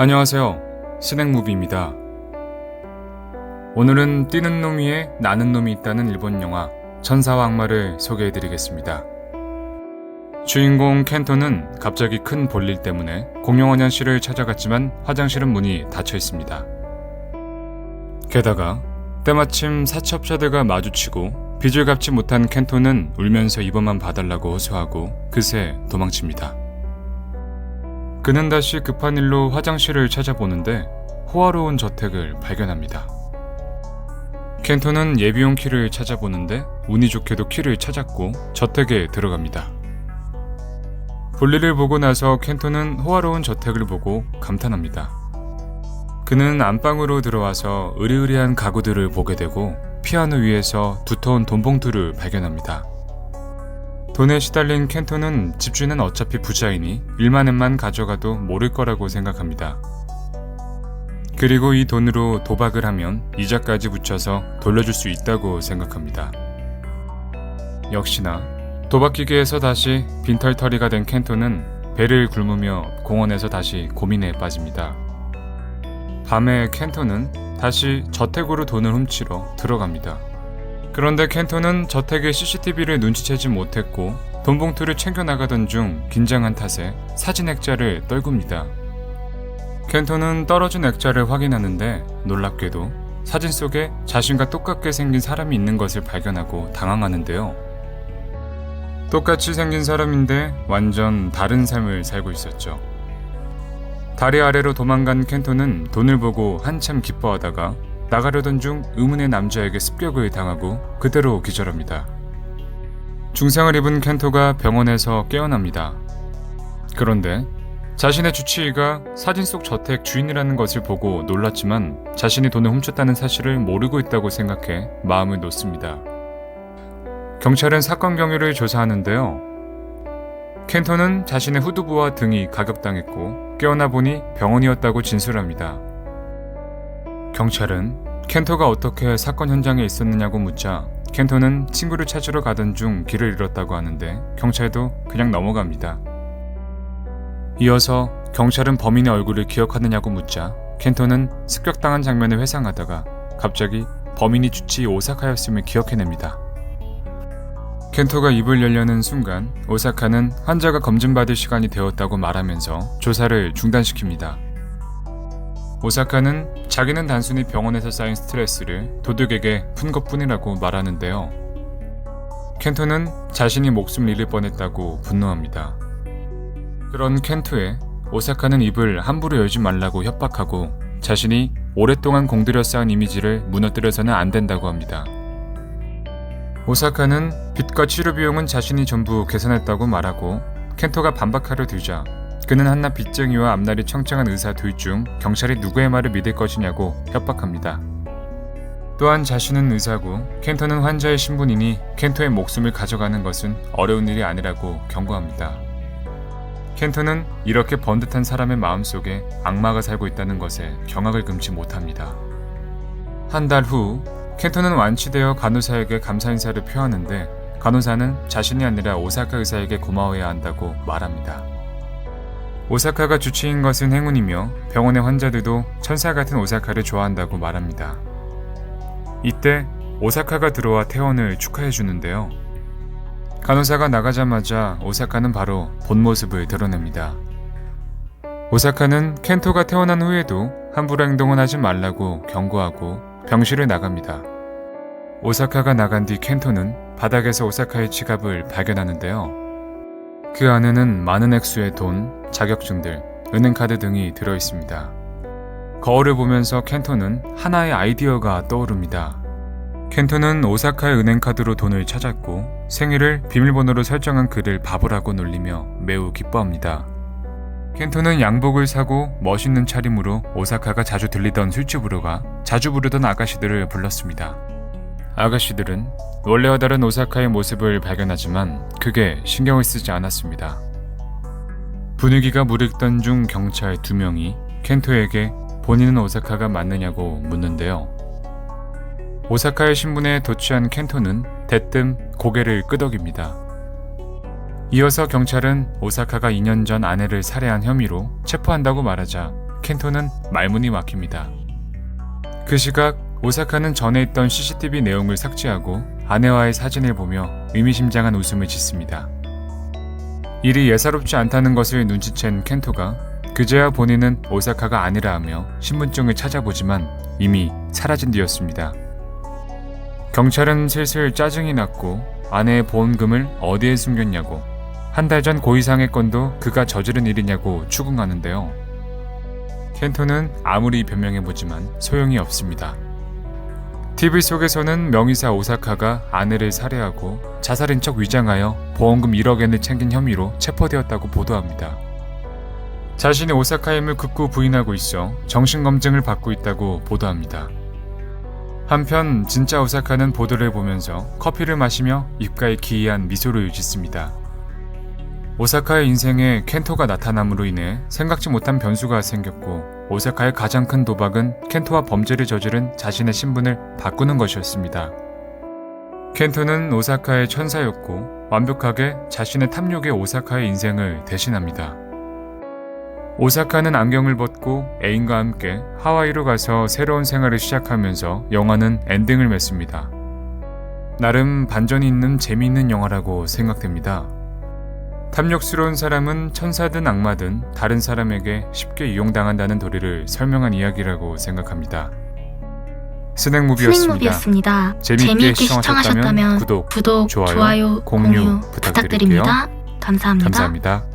안녕하세요. 스낵무비입니다. 오늘은 뛰는 놈 위에 나는 놈이 있다는 일본 영화 천사와 악마를 소개해드리겠습니다. 주인공 켄토는 갑자기 큰 볼일 때문에 공용원현실을 찾아갔지만 화장실은 문이 닫혀 있습니다. 게다가 때마침 사채업자들과 마주치고 빚을 갚지 못한 켄토는 울면서 이번만 봐달라고 호소하고 그새 도망칩니다. 그는 다시 급한 일로 화장실을 찾아보는데 호화로운 저택을 발견합니다. 켄토는 예비용 키를 찾아보는데 운이 좋게도 키를 찾았고 저택에 들어갑니다. 볼일을 보고 나서 켄토는 호화로운 저택을 보고 감탄합니다. 그는 안방으로 들어와서 으리으리한 가구들을 보게 되고 피아노 위에서 두터운 돈봉투를 발견합니다. 돈에 시달린 켄토는 집주인은 어차피 부자이니 1만엔만 가져가도 모를 거라고 생각합니다. 그리고 이 돈으로 도박을 하면 이자까지 붙여서 돌려줄 수 있다고 생각합니다. 역시나 도박 기계에서 다시 빈털터리가 된 켄토는 배를 굶으며 공원에서 다시 고민에 빠집니다. 밤에 켄토는 다시 저택으로 돈을 훔치러 들어갑니다. 그런데 켄토는 저택의 CCTV를 눈치채지 못했고 돈봉투를 챙겨 나가던 중 긴장한 탓에 사진 액자를 떨굽니다. 켄토는 떨어진 액자를 확인하는데 놀랍게도 사진 속에 자신과 똑같게 생긴 사람이 있는 것을 발견하고 당황하는데요. 똑같이 생긴 사람인데 완전 다른 삶을 살고 있었죠. 다리 아래로 도망간 켄토는 돈을 보고 한참 기뻐하다가 나가려던 중 의문의 남자에게 습격을 당하고 그대로 기절합니다. 중상을 입은 켄토가 병원에서 깨어납니다. 그런데 자신의 주치의가 사진 속 저택 주인이라는 것을 보고 놀랐지만 자신이 돈을 훔쳤다는 사실을 모르고 있다고 생각해 마음을 놓습니다. 경찰은 사건 경위를 조사하는데요. 켄토는 자신의 후두부와 등이 가격당했고 깨어나 보니 병원이었다고 진술합니다. 경찰은 켄토가 어떻게 사건 현장에 있었느냐고 묻자 켄토는 친구를 찾으러 가던 중 길을 잃었다고 하는데 경찰도 그냥 넘어갑니다. 이어서 경찰은 범인의 얼굴을 기억하느냐고 묻자 켄토는 습격당한 장면을 회상하다가 갑자기 범인이 주치 오사카였음을 기억해냅니다. 켄토가 입을 열려는 순간 오사카는 환자가 검진받을 시간이 되었다고 말하면서 조사를 중단시킵니다. 오사카는 자기는 단순히 병원에서 쌓인 스트레스를 도둑에게 푼 것뿐이라고 말하는데요. 켄토는 자신이 목숨을 잃을 뻔했다고 분노합니다. 그런 켄토에 오사카는 입을 함부로 열지 말라고 협박하고 자신이 오랫동안 공들여 쌓은 이미지를 무너뜨려서는 안 된다고 합니다. 오사카는 빚과 치료 비용은 자신이 전부 계산했다고 말하고 켄토가 반박하려 들자 그는 한낱 빚쟁이와 앞날이 청청한 의사 둘 중 경찰이 누구의 말을 믿을 것이냐고 협박합니다. 또한 자신은 의사고 켄토는 환자의 신분이니 켄토의 목숨을 가져가는 것은 어려운 일이 아니라고 경고합니다. 켄토는 이렇게 번듯한 사람의 마음 속에 악마가 살고 있다는 것에 경악을 금치 못합니다. 한 달 후, 켄토는 완치되어 간호사에게 감사 인사를 표하는데 간호사는 자신이 아니라 오사카 의사에게 고마워해야 한다고 말합니다. 오사카가 주치인 것은 행운이며 병원의 환자들도 천사 같은 오사카를 좋아한다고 말합니다. 이때 오사카가 들어와 퇴원을 축하해 주는데요. 간호사가 나가자마자 오사카는 바로 본 모습을 드러냅니다. 오사카는 켄토가 퇴원한 후에도 함부로 행동은 하지 말라고 경고하고 병실을 나갑니다. 오사카가 나간 뒤 켄토는 바닥에서 오사카의 지갑을 발견하는데요. 그 안에는 많은 액수의 돈, 자격증들, 은행카드 등이 들어 있습니다. 거울을 보면서 켄토는 하나의 아이디어가 떠오릅니다. 켄토는 오사카의 은행카드로 돈을 찾았고 생일을 비밀번호로 설정한 그를 바보라고 놀리며 매우 기뻐합니다. 켄토는 양복을 사고 멋있는 차림으로 오사카가 자주 들리던 술집으로 가 자주 부르던 아가씨들을 불렀습니다. 아가씨들은 원래와 다른 오사카의 모습을 발견하지만 크게 신경을 쓰지 않았습니다. 분위기가 무르익던 중 경찰 두 명이 켄토에게 본인은 오사카가 맞느냐고 묻는데요. 오사카의 신분에 도취한 켄토는 대뜸 고개를 끄덕입니다. 이어서 경찰은 오사카가 2년 전 아내를 살해한 혐의로 체포한다고 말하자 켄토는 말문이 막힙니다. 그 시각 오사카는 전에 있던 CCTV 내용을 삭제하고 아내와의 사진을 보며 의미심장한 웃음을 짓습니다. 일이 예사롭지 않다는 것을 눈치챈 켄토가 그제야 본인은 오사카가 아니라 하며 신분증을 찾아보지만 이미 사라진 뒤였습니다. 경찰은 슬슬 짜증이 났고 아내의 보험금을 어디에 숨겼냐고 한 달 전 고의상해 건도 그가 저지른 일이냐고 추궁하는데요. 켄토는 아무리 변명해보지만 소용이 없습니다. TV 속에서는 명의사 오사카가 아내를 살해하고 자살인 척 위장하여 보험금 1억 엔을 챙긴 혐의로 체포되었다고 보도합니다. 자신이 오사카임을 극구 부인하고 있어 정신검증을 받고 있다고 보도합니다. 한편 진짜 오사카는 보도를 보면서 커피를 마시며 입가에 기이한 미소를 유짓습니다. 오사카의 인생에 켄토가 나타남으로 인해 생각지 못한 변수가 생겼고 오사카의 가장 큰 도박은 켄토와 범죄를 저지른 자신의 신분을 바꾸는 것이었습니다. 켄토는 오사카의 천사였고 완벽하게 자신의 탐욕의 오사카의 인생을 대신합니다. 오사카는 안경을 벗고 애인과 함께 하와이로 가서 새로운 생활을 시작하면서 영화는 엔딩을 맺습니다. 나름 반전이 있는 재미있는 영화라고 생각됩니다. 탐욕스러운 사람은 천사든 악마든 다른 사람에게 쉽게 이용당한다는 도리를 설명한 이야기라고 생각합니다. 스낵무비였습니다. 스낵무비였습니다. 재미있게 재미있게 시청하셨다면 시청하셨다면 구독, 구독, 좋아요, 좋아요, 공유 공유 부탁드릴게요. 부탁드립니다. 감사합니다. 감사합니다.